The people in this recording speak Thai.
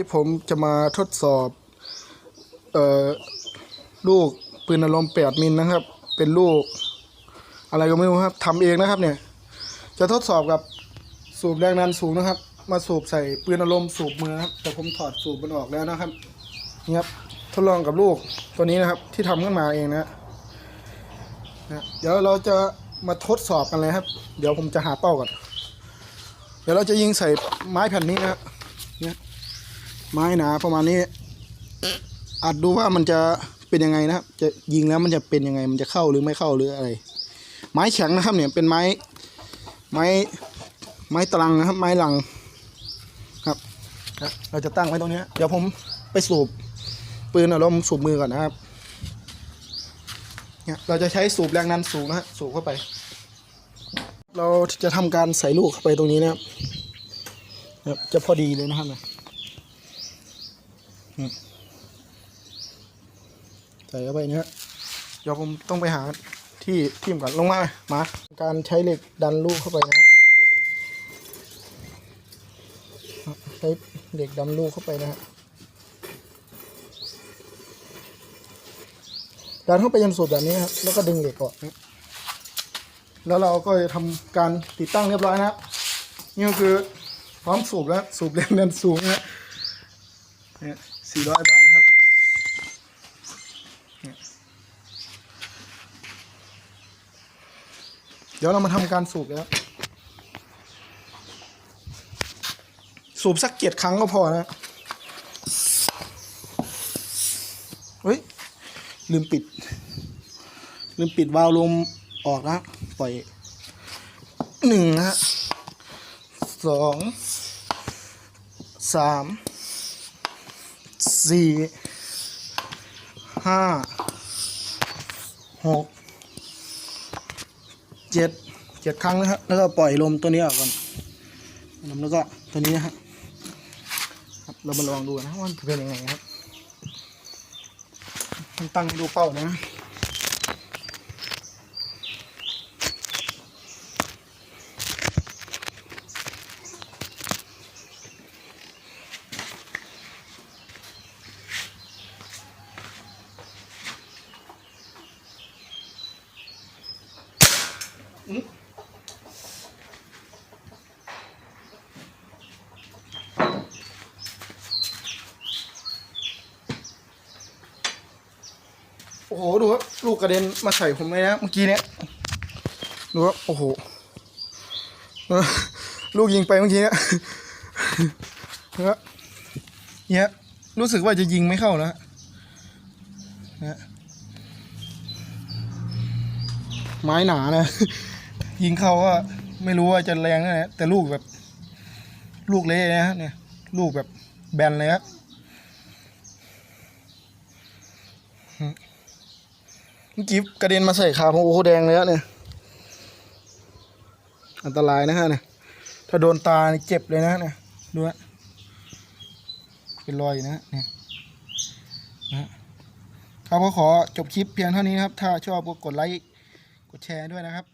นี่ผมจะมาทดสอบเอ่อลูกปืนอารมณ์8มิลนะครับ เป็นลูก อะไรก็ไม่รู้ครับทำเองนะครับเนี่ย จะทดสอบกับสูบแรงดันสูงนะครับ มาสูบใส่ปืนอารมณ์สูบมือครับ แต่ผมถอดสูบมันออกแล้วนะครับนี่ครับทดลองกับลูกตัวนี้นะครับ ที่ทำขึ้นมาเองนะนะเดี๋ยวเราจะมาทดสอบกันเลยครับ เดี๋ยวผมจะหาเป้าก่อน เดี๋ยวเราจะยิงใส่ไม้แผ่นนี้นะครับ ไม้หนาประมาณนี้อัดดูว่ามันจะเป็นยังไงนะครับ จะยิงแล้วมันจะเป็นยังไง มันจะเข้าหรือไม่เข้าหรืออะไร ไม้แข็งนะครับ เนี่ยเป็นไม้ ไม้ไม้ตรังนะครับ ไม้หลังครับ เราจะตั้งไว้ตรงนี้เดี๋ยวผมไปสูบปืนอารมณ์สูบมือก่อนนะครับ เนี่ยเราจะใช้สูบแรงดันสูงนะฮะสูบเข้าไป เราจะทำการใส่ลูกเข้าไปตรงนี้นะครับจะพอดีเลยนะครับนะอืม ใส่เข้าไปเนะฮะเดี๋ยวผมต้องไปหาที่ทิ่มก่อนลงมามมา การใช้เหล็กดันลูกเข้าไปนะฮะใช้เหล็กดันลูกเข้าไปนะฮะดันเข้าไปยันสุดแบบนี้ครับแล้วก็ดึงเหล็กออกแล้วเราก็จะทำการติดตั้งเรียบร้อยนะครับนี่ก็คือพร้อมสูบแล้ว สูบแรงดันสูงนะเนี่ย สี่ร้อยบาทนะครับเดี๋ยวเรามาทำการสูบแล้ว สูบสักเกียรครั้งก็พอนะเฮ้ย ลืมปิด ลืมปิดวาล์วลมออกนะปล่อยหนึ่งนะฮะสองสาม สี่ห้าหกเจ็ดเจ็ดครั้งนะครับแล้วก็ปล่อยลมตัวนี้ออกก่อนลมแล้วก็ตัวนี้นะฮะครับเรามาลองดูนะว่ามันเป็นยังไงครับมันตั้งดูเป้านะ โอ้โห ดูครับลูกกระเด็นมาใส่ผมเลยนะเมื่อกี้เนี้ยดูครับโอ้โห ลูกยิงไปเมื่อกี้เนี้ยนะเนี่ยรู้สึกว่าจะยิงไม่เข้าแล้วนะไม้หนานะ ยิงเข้าก็ไม่รู้ว่าจะแรงแค่ไหนแต่ลูกแบบ ลูกเละนะเนี่ย ลูกแบบแบนเลยครับเมื่อกี้กระเด็นมาใส่ขาผมโอ้โหแดงเลยเนี่ย อันตรายนะฮะเนี่ยถ้าโดนตานี่เจ็บเลยนะเนี่ยดูฮะเป็นรอยนะฮะเนี่ยนะฮะครับก็ขอจบคลิปเพียงเท่านี้นะครับ ถ้าชอบก็กดไลค์ กดแชร์ด้วยนะครับ